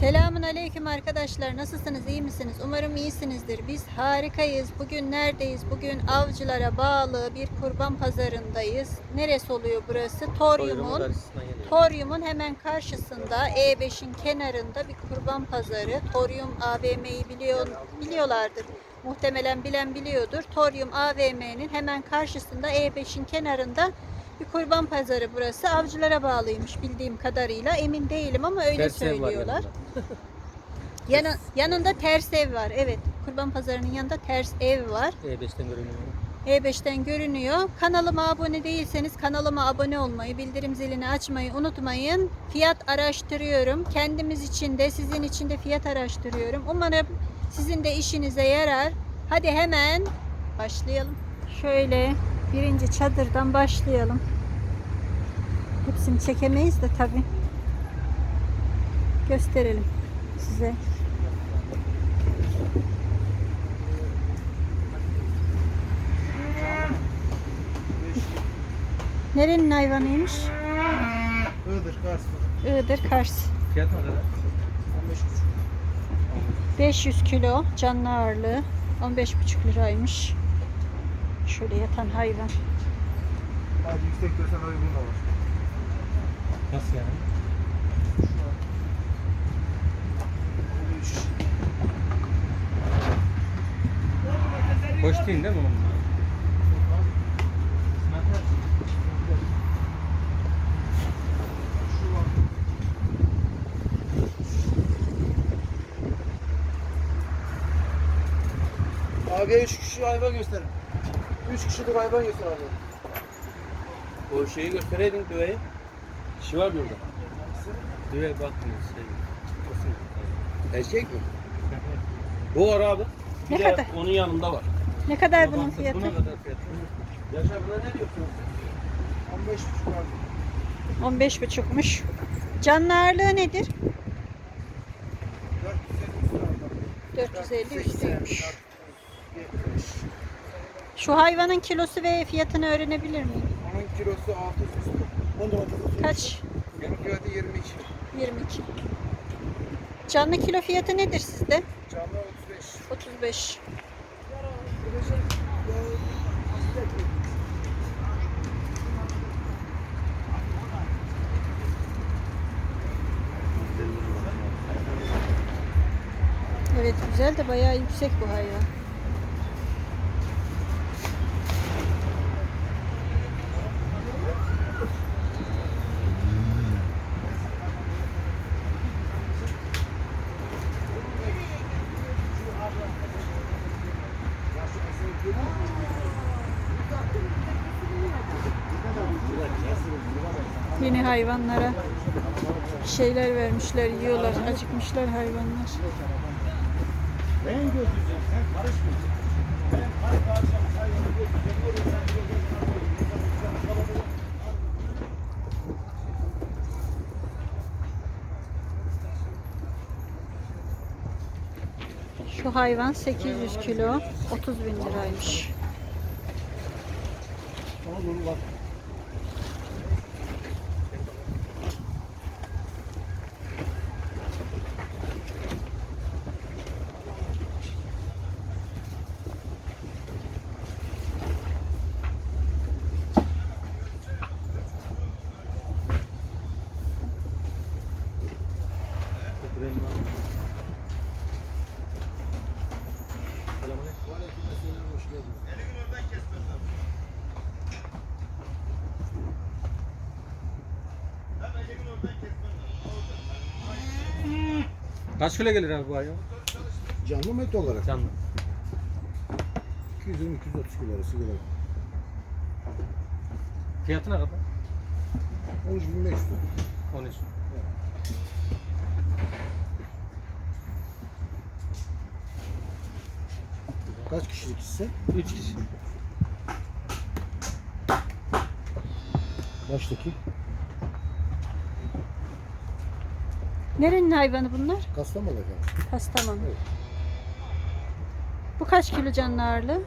Selamun aleyküm arkadaşlar. Nasılsınız? iyi misiniz? Umarım iyisinizdir. Biz harikayız. Bugün neredeyiz? Bugün avcılara bağlı bir kurban pazarındayız. Neresi oluyor burası? Toryum'un Toryum'un hemen karşısında E5'in kenarında bir kurban pazarı. Toryum AVM'yi biliyor, biliyorlardır. Muhtemelen bilen biliyordur. Toryum AVM'nin hemen karşısında E5'in kenarında bir kurban pazarı burası. Avcılara bağlıymış bildiğim kadarıyla. Emin değilim ama öyle söylüyorlar. Yana, yanında ters ev var. Evet. Kurban pazarının yanında ters ev var. E5'ten görünüyor. E5'ten görünüyor. Kanalıma abone değilseniz kanalıma abone olmayı, bildirim zilini açmayı unutmayın. Fiyat araştırıyorum. Kendimiz için de sizin için de fiyat araştırıyorum. Umarım sizin de işinize yarar. Hadi hemen başlayalım. Şöyle birinci çadırdan başlayalım. Hepsini çekemeyiz de tabi. Gösterelim size. Nerenin hayvanıymış? Iğdır, Kars. Iğdır, Kars. Fiyat ne kadar? 500 kilo canlı ağırlığı 15,5 liraymış. Şöyle yatan hayvan. Hadi yüksek desen uygun var. Nasıl yani? Hoş değil değil mi onun? Abi 3 kişi hayvan gösterin. 3 kişilik hayvan göster abi. O şeyi göstereydin düveyi. Kişi var burada. Düve bakmıyor şey. Erkek mi? Bu var abi. Bir Ne de kadar? onun yanında var. Ne kadar Ona bunun fiyatı? Buna kadar fiyatı. Yaşar buna ne diyorsunuz? 15 buçuk abi. 15,5'muş. Canlı ağırlığı nedir? 450 450 üstüymüş. Şu hayvanın kilosu ve fiyatını öğrenebilir miyim? Onun kilosu 600 üstü. Onun da Kaç? Benim fiyatı 22. 22. Canlı kilo fiyatı nedir sizde? Canlı 35. 35. Evet güzel de bayağı yüksek bu hayvan. Hayvanlara şeyler vermişler, yiyorlar, acıkmışlar hayvanlar. Şu hayvan 800 kilo, 30 bin liraymış. Kaç kilo gelir abi bu hayvan? Canlı mı et olarak? Canlı. 220-230 kilo arası gelir. Fiyatı ne kadar? 13.500 13. Kaç kişilik hisse? 3 kişi. Baştaki. Nerenin hayvanı bunlar? Kastamonu efendim. Kastamonu. Evet. Bu kaç kilo canlı ağırlığı?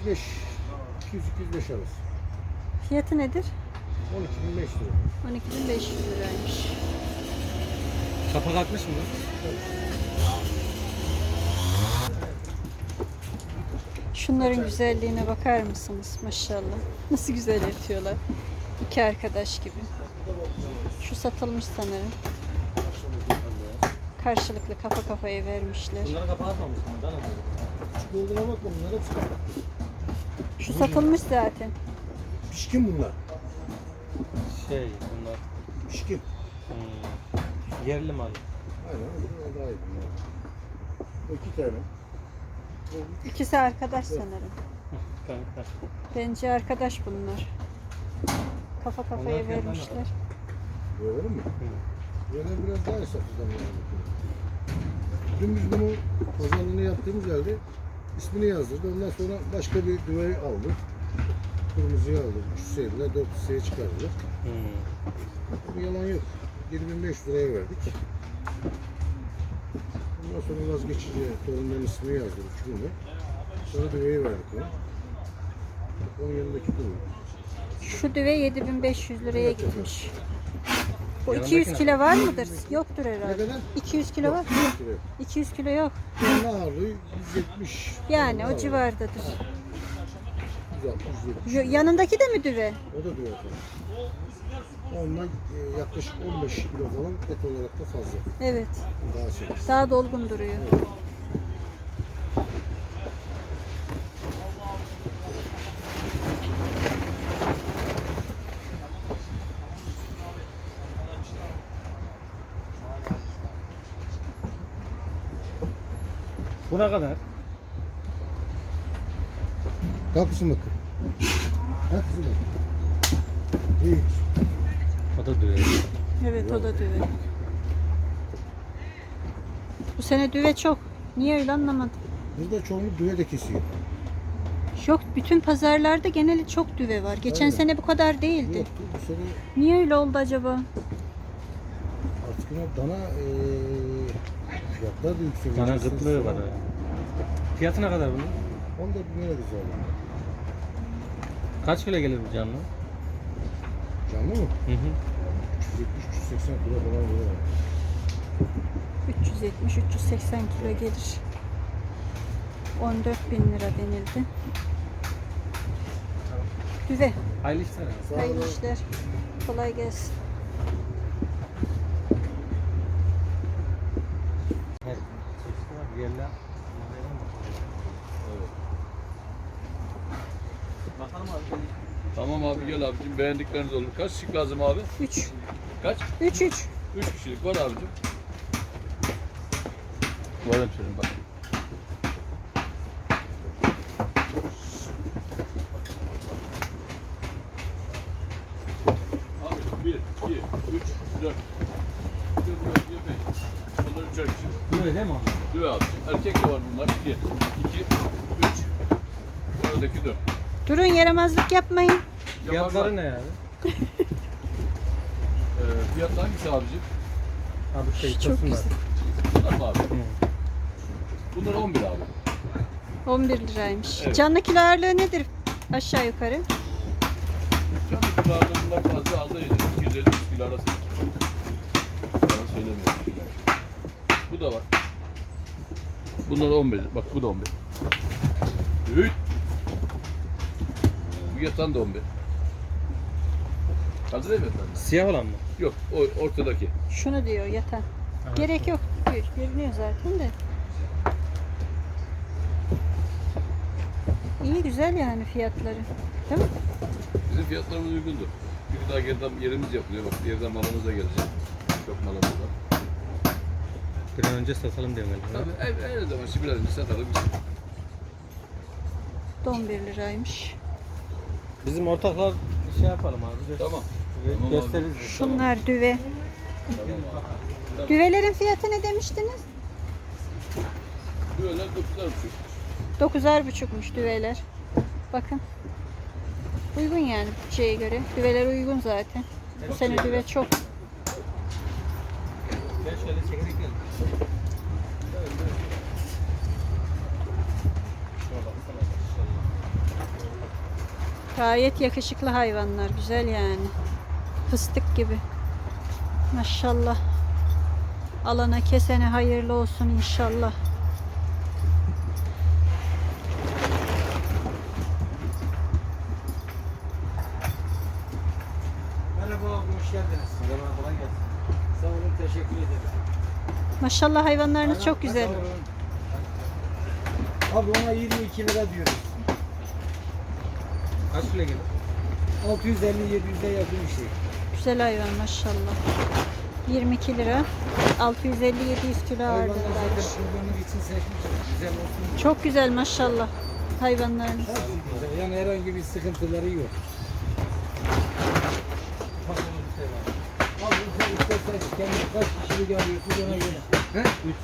205 200-205 arası. Fiyatı nedir? 12.500 lira. 12.500 liraymış. Kapak atmış mı? Şunların güzelliğine bakar mısınız? Maşallah. Nasıl güzel yatıyorlar. İki arkadaş gibi. Şu satılmış sanırım. Karşılıklı kafa kafaya vermişler. Bunları kapak atmamış mı? Şu doldura bakma bunlar kapak. Şu satılmış zaten. Pişkin bunlar. Şey bunlar. Pişkin. Hmm. Yerli mal. Aynen o daha iyi bunlar. İki tane. İkisi arkadaş sanırım. Kanka. Bence arkadaş bunlar. Kafa kafaya Onlar kendilerine vermişler. Böyle mi? Böyle biraz daha hesaplıdan yani. Dün biz bunu pazarlığını yaptığımız yerde ismini yazdırdı. Ondan sonra başka bir düveyi aldık. Kırmızıyı aldık. Üç hisseydiler, dört hisseye çıkardılar. Hmm. Yalan yok. 7500 liraya verdik. Ondan sonra vazgeçince torunların ismini yazdırdık şunu. Sonra düveyi verdik ona. Onun yanındaki düve. Şu düve 7500 liraya gitmiş. Bu Yanındaki 200 ne? kilo var mıdır? Yoktur Ne herhalde. kadar? 200 kilo var. 100 liraya. 200 kilo yok. Onun ağırlığı 170. Yani o civardadır. 160, 170. Yo- Yanındaki de mi düve? O da düve tabii. Ondan e, yaklaşık 15 kilo falan et olarak da fazla. Evet. Daha şey. Daha dolgun duruyor. Bu ne kadar? Kalk kızım bakın. Kalk kızım bakın. İyi. O da düğün. Evet o da düve. Bu sene düve çok. Niye öyle anlamadım. Burada çoğunluk düve de kesiyor. Yok bütün pazarlarda geneli çok düve var. Geçen Aynen. sene bu kadar değildi. Yok bu sene Niye öyle oldu acaba? artık yine dana e, fiyatlar da yükseliyor. Dana gıtlığı var. Fiyatı ne kadar bunun? 14 bin lira güzel. Kaç kilo gelir bu canlı? Canlı mı? Hı hı. 370-380 kilo falan böyle. 370-380 kilo gelir. 14 bin lira denildi. Düve. Hayırlı işler. Hayırlı işler. Kolay gelsin. Tamam abi gel abicim beğendikleriniz olur. Kaç kişilik lazım abi? 3. Kaç? 3 3. 3 kişilik var abicim. Var hemşerim bak. Abi 1, 2, 3, 4. Bir de buraya bir beş. Bunlar üçer kişi. Düve değil mi abi? Düve. Erkek de var bunlar. 1, 2, 3. Buradaki 4. Durun yaramazlık yapmayın. Fiyatları ne yani? Fiyatı hangisi abicim? Abi şey Çok güzel. Bunlar mı abi? Bunlar 11 abi. 11 liraymış. Evet. Canlı kilo ağırlığı nedir? Aşağı yukarı. Canlı kilo ağırlığında fazla aldı 250 kilo arası. Yalan söylemiyorum. Bu da var. Bunlar 11. Bak bu da 11. Hüt. Bu yatan da 11. Hazır değil mi? Siyah olan mı? Yok, o ortadaki. Şunu diyor yatan. Gerek yok. Görünüyor zaten de. İyi güzel yani fiyatları. Değil mi? Bizim fiyatlarımız uygundur. Bir daha geriden yerimiz yapılıyor. Bak yerden malımız da gelecek. Çok malımız var. Bir an önce satalım diyorum ben. Tabii ev, her zaman şimdi biraz önce satalım. Da 11 liraymış. Bizim ortaklar şey yapalım abi. gö- Tamam. Tamam gösteririz. biz. Şunlar düve. Düvelerin fiyatı ne demiştiniz? Böyle dokuzlar buçuk. Dokuzar buçukmuş düveler. Bakın. Uygun yani şeye göre. Düveler uygun zaten. Bu sene düve çok. Gel şöyle çekerek gel. Gayet yakışıklı hayvanlar. Güzel yani. Fıstık gibi. Maşallah. Alana kesene hayırlı olsun inşallah. Merhaba hoş geldiniz. Merhaba kolay gelsin. Sağ olun teşekkür ederim. Maşallah hayvanlarınız çok güzel. Abi ona 22 lira diyoruz. Kaç kilo gelir? 650-700'e yakın bir şey. Güzel hayvan maşallah. 22 lira. 650-700 kilo ağırlığındaymış. için. Güzel olsun. Çok güzel maşallah hayvanlarınız. Hepsi güzel. Yani herhangi bir sıkıntıları yok. Abi sen istersen kendi kaç kişilik alıyorsun ona göre. He? Üç.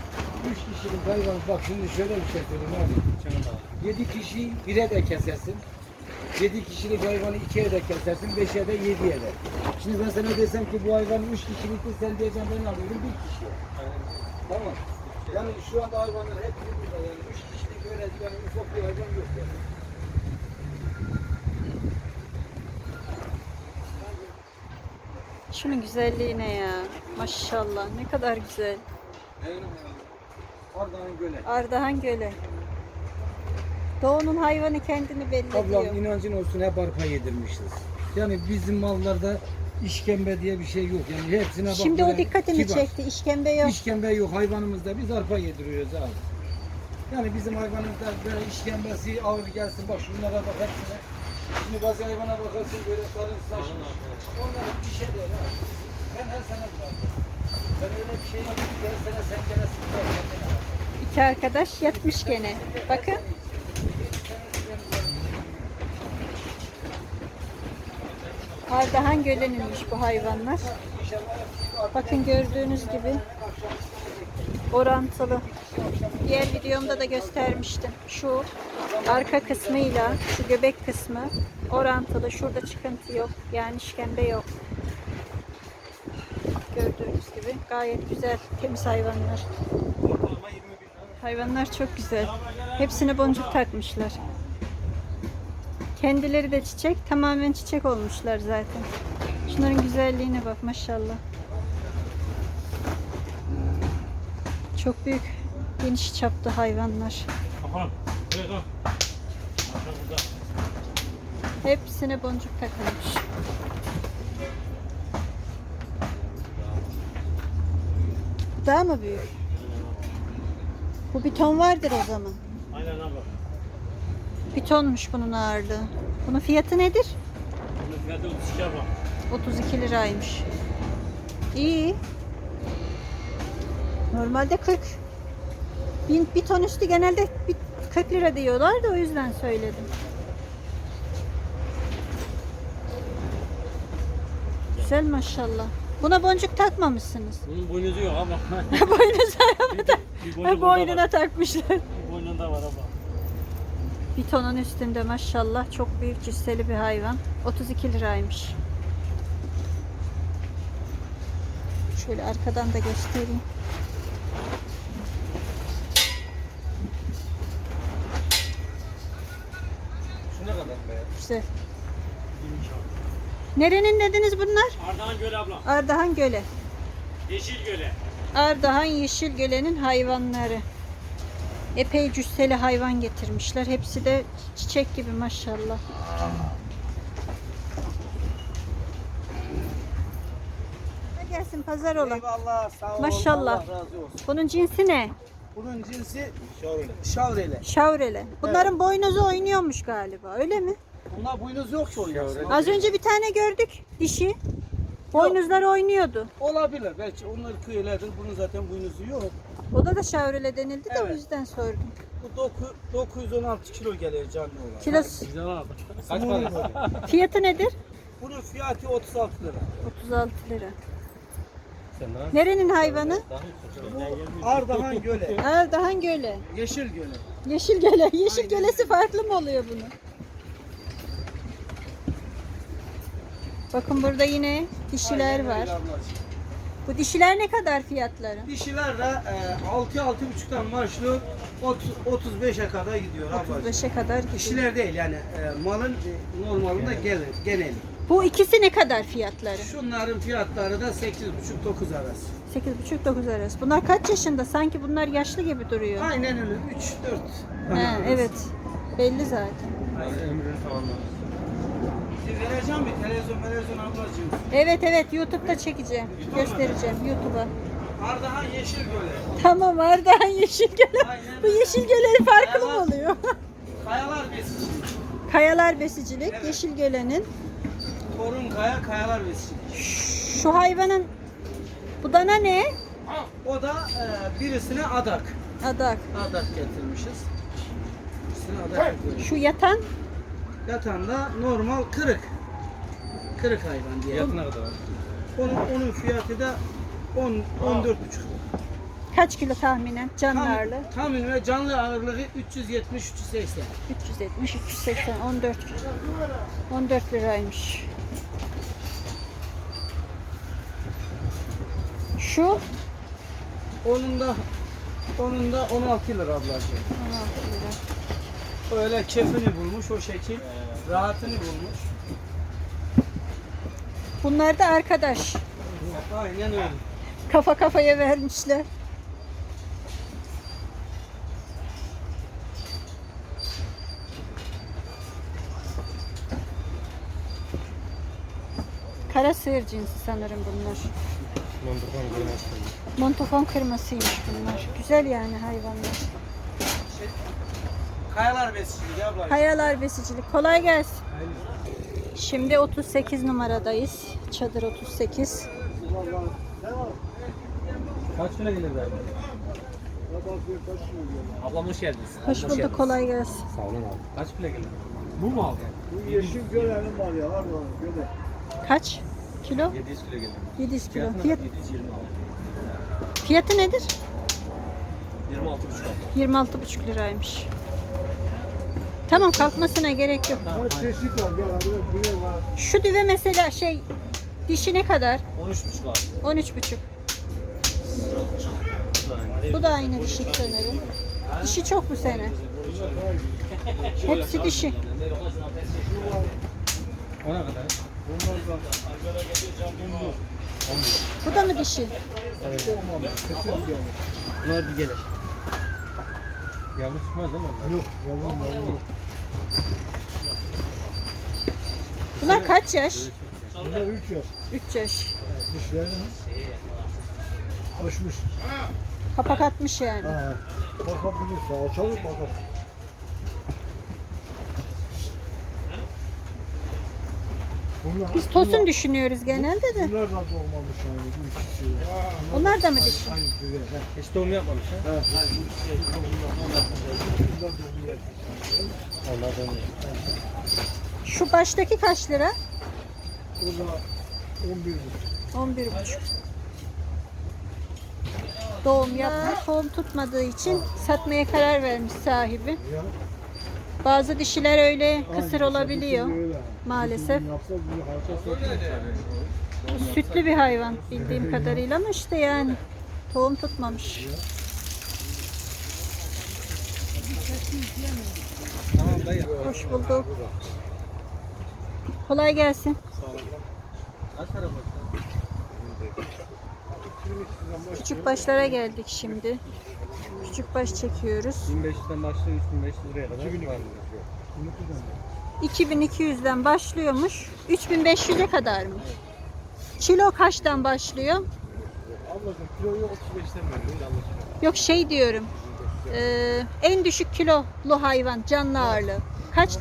Üç kişilik hayvan. Bak şimdi şöyle bir şey söyleyeyim abi. Yedi kişi bire de kesersin. Yedi kişilik hayvanı ikiye de kesersin. Beşe de yediye de. Şimdi ben sana desem ki bu hayvan üç kişilikti sen diyeceksin ben alıyorum bir kişiye. Tamam. Yani şu anda hayvanlar hepsi burada yani. Üç kişilik öyle yani ufak bir hayvan yok yani. Şunun güzelliğine ya. Maşallah ne kadar güzel. Ardahan Göle. Ardahan Gölü. Doğu'nun hayvanı kendini belli Ablam ediyor. inancın olsun hep arpa yedirmişiz. Yani bizim mallarda işkembe diye bir şey yok. Yani hepsine bak. Şimdi o dikkatimi kibar. çekti. İşkembe yok. İşkembe yok hayvanımızda biz arpa yediriyoruz abi. Yani bizim hayvanımızda böyle işkembesi ağır gelsin bak şunlara bak hepsine. Şimdi bazı hayvana bakarsın böyle sarı saçmış. Onlar bir şey değil abi. Ben her sene bırakıyorum. Ben öyle bir şey yapayım her sene sen gene sıkıntı İki arkadaş yatmış gene. Bakın. Ardahan Gölü'nünmüş bu hayvanlar. Bakın gördüğünüz gibi orantılı. Diğer videomda da göstermiştim. Şu arka kısmıyla şu göbek kısmı orantılı. Şurada çıkıntı yok. Yani işkembe yok. Gördüğünüz gibi gayet güzel temiz hayvanlar. Hayvanlar çok güzel. Hepsine boncuk takmışlar. Kendileri de çiçek. Tamamen çiçek olmuşlar zaten. Şunların güzelliğine bak maşallah. Çok büyük, geniş çaplı hayvanlar. Hepsine boncuk takılmış. Daha mı büyük? Bu bir ton vardır o zaman. Aynen abi. Bir tonmuş bunun ağırlığı. Bunun fiyatı nedir? Bunun fiyatı 32 abla. 32 liraymış. İyi. Normalde 40. Bir, bir ton üstü genelde bir 40 lira diyorlar da o yüzden söyledim. Güzel maşallah. Buna boncuk takmamışsınız. Bunun boynuzu yok ama. Boynuz arabada. bir Ha, burada boynuna takmışlar. Boynunda var abla. Bir tonun üstünde maşallah çok büyük cüsseli bir hayvan. 32 liraymış. Şöyle arkadan da göstereyim. Şu ne kadar be? Güzel. Nerenin dediniz bunlar? Ardahan Gölü abla. Ardahan Göle. Yeşil Gölü. Ardahan Yeşil Göle'nin hayvanları. Epey cüsseli hayvan getirmişler. Hepsi de çiçek gibi maşallah. Gelsin pazar olan. Eyvallah sağ olun. Maşallah. Allah razı olsun. Bunun cinsi ne? Bunun cinsi şavrele. Şavrele. Bunların boynuzu oynuyormuş galiba. Öyle mi? Bunlar boynuz yok ki oynasın. Az önce bir tane gördük dişi. Boynuzları oynuyordu. Olabilir. Belki onlar kıyılardır. Bunun zaten boynuzu yok. O da da şavrele denildi de o Evet. yüzden sordum. Bu doku- 916 kilo geliyor canlı olarak. Kilosu. Güzel abi. Kaç para? Fiyatı nedir? Bunun fiyatı 36 lira. 36 lira. Sen ne Nerenin hayvanı? Ardahan Göle. Ardahan Göle. Yeşil Göle. Yeşil Göle. Yeşil Gölesi farklı mı oluyor bunun? Bakın burada yine dişiler Aynen var. ablacığım. Bu dişiler ne kadar fiyatları? Dişiler de e, 6-6,5'tan başlıyor. 30 35'e kadar gidiyor ablacığım. 35'e kadar gidiyor. Dişiler değil yani e, malın e, normalinde gelir, geneli. Bu ikisi ne kadar fiyatları? Şunların fiyatları da 8,5-9 arası. 8,5-9 arası. Bunlar kaç yaşında? Sanki bunlar yaşlı gibi duruyor. Aynen öyle 3-4. He, evet. Belli zaten. Ömrünü tamamlamış. Vereceğim bir televizyon televizyon ablacığım. Evet evet YouTube'da çekeceğim. Göstereceğim YouTube'a. Ardahan Yeşilgöl'e. Tamam Ardahan Yeşilgöl. Aynen. Bu Yeşilgöl'e farklı mı Kayalar. oluyor? Kayalar Besici. Kayalar Besicilik, Yeşilgöle'nin. Korun Kaya Kayalar Besici. Şu hayvanın bu dana ne? O da e, birisine adak. Adak. Adak getirmişiz. Birisine adak getirmişiz. Şu yatan Yatanda normal kırık. Kırık hayvan diye. Fiyatı ne kadar? Onun, onun fiyatı da 10 14,5 kaç kilo tahminen canlı ağırlığı? Tam, tahmin ve canlı ağırlığı 370 380. 370, 380, 14 kilo. 14 liraymış. Şu Onun da onun da 16 lira ablacığım. 16 lira. Öyle kefini bulmuş o şekil. Rahatını bulmuş. Bunlar da arkadaş. Aynen öyle. Kafa kafaya vermişler. Kara sığır cinsi sanırım bunlar. Montofon kırması. Montofon kırmasıymış bunlar. Güzel yani hayvanlar. Kayalar besiciliği ablacığım. Kayalar besicilik. Kolay gelsin. Şimdi 38 numaradayız. Çadır 38. Kaç kilo gelir be? Ablam hoş geldiniz. Hoş bulduk. Kolay gelsin. Sağ olun abi. Kaç kilo gelir? Bu mu abi? Bu yeşil gölenin var ya var mı? Göle. Kaç kilo? 700 kilo gelir. 700 kilo. Fiyatı Fiyat, kadar? 720 abi. fiyatı nedir? 26,5 abi. 26,5 liraymış. Tamam kalkmasına gerek yok. Kaç çeşit var gel abi buraya var. Şu düve mesela şey dişi ne kadar? 13,5 abi. 13,5. Bu da aynı dişi sanırım. Dişi çok bu sene. Hepsi dişi. Ona kadar. Bu da mı dişi? Bunlar bir gelir. Yavru çıkmaz değil mi? onlar? Yok yavrum yavrum. Bunlar kaç yaş? Bunlar 3 yaş. 3 yaş. Dişlerini koşmuş. Kapak atmış yani. Ha. Bakabilirsin. Açalım bakalım. Bunlar, Biz tosun düşünüyoruz genelde de. Bunlar da doğmamış yani bu ikisi. Onlar da mı dişi? Ha. Hiç doğum yapmamış ha? Ha. Onlar da Şu baştaki kaç lira? O da 11 buçuk. 11,5. Doğum yapmış, tohum tutmadığı için satmaya karar vermiş sahibi. Ya. Bazı dişiler öyle kısır Aynı, olabiliyor. öyle. Maalesef. Bu sütlü bir hayvan bildiğim kadarıyla ama işte yani tohum tutmamış. Hoş bulduk. Kolay gelsin. Kaç para var? Küçük başlara geldik şimdi. Küçük baş çekiyoruz. 1500'den başlıyor 3500 liraya kadar. 2000 var. 2200'den başlıyormuş. 3500'e kadar mı? Kilo kaçtan başlıyor? Ablacığım kiloyu 35'ten veriyor. Yanlış. Yok şey diyorum. Ee, en düşük kilolu hayvan canlı ağırlığı. Kaç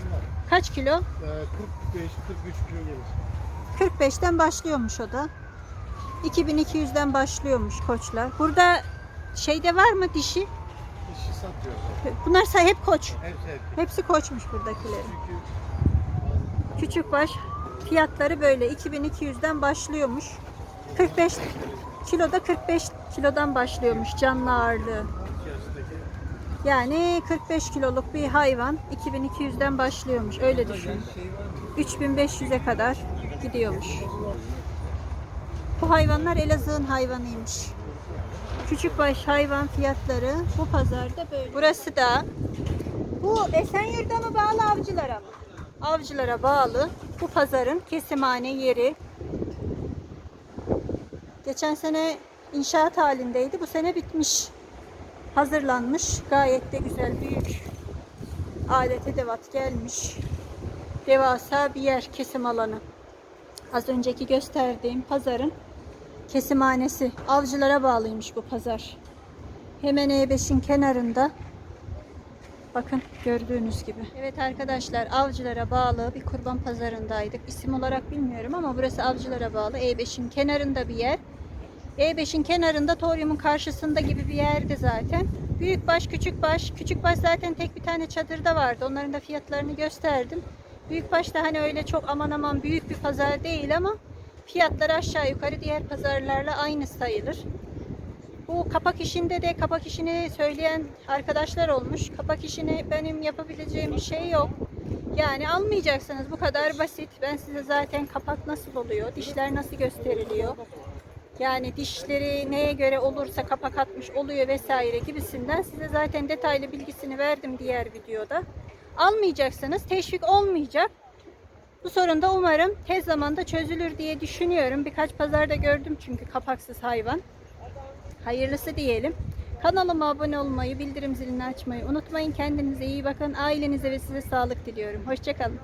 kaç kilo? 45 43 kilo gelir. 45'ten başlıyormuş o da. 2200'den başlıyormuş koçlar. Burada şeyde var mı dişi? İşi satıyor. Bunlar hep koç. Hepsi hep. Hepsi koçmuş buradakilerin. Küçük baş fiyatları böyle 2200'den başlıyormuş. 45 kiloda 45 kilodan başlıyormuş canlı ağırlığı. Yani 45 kiloluk bir hayvan 2200'den başlıyormuş. Öyle düşün. 3500'e kadar gidiyormuş. Bu hayvanlar Elazığ'ın hayvanıymış. Küçükbaş hayvan fiyatları bu pazarda böyle. Burası da bu Esenyurt'a mı bağlı avcılara mı? Avcılara bağlı bu pazarın kesimhane yeri. Geçen sene inşaat halindeydi. Bu sene bitmiş. Hazırlanmış. Gayet de güzel, büyük. Alet edevat gelmiş. Devasa bir yer, kesim alanı. Az önceki gösterdiğim pazarın kesimhanesi. Avcılara bağlıymış bu pazar. Hemen E5'in kenarında. Bakın gördüğünüz gibi. Evet arkadaşlar avcılara bağlı bir kurban pazarındaydık. İsim olarak bilmiyorum ama burası avcılara bağlı. E5'in kenarında bir yer. E5'in kenarında Torium'un karşısında gibi bir yerde zaten. Büyükbaş, küçükbaş. Küçükbaş zaten tek bir tane çadırda vardı. Onların da fiyatlarını gösterdim. Büyükbaş da hani öyle çok aman aman büyük bir pazar değil ama fiyatları aşağı yukarı diğer pazarlarla aynı sayılır. Bu kapak işinde de kapak işini söyleyen arkadaşlar olmuş. Kapak işini benim yapabileceğim bir şey yok. Yani almayacaksınız bu kadar basit. Ben size zaten kapak nasıl oluyor, dişler nasıl gösteriliyor. Yani dişleri neye göre olursa kapak atmış oluyor vesaire gibisinden size zaten detaylı bilgisini verdim diğer videoda. Almayacaksınız, teşvik olmayacak. Bu sorun da umarım tez zamanda çözülür diye düşünüyorum. Birkaç pazarda gördüm çünkü kapaksız hayvan. Hayırlısı diyelim. Kanalıma abone olmayı, bildirim zilini açmayı unutmayın. Kendinize iyi bakın. Ailenize ve size sağlık diliyorum. Hoşçakalın.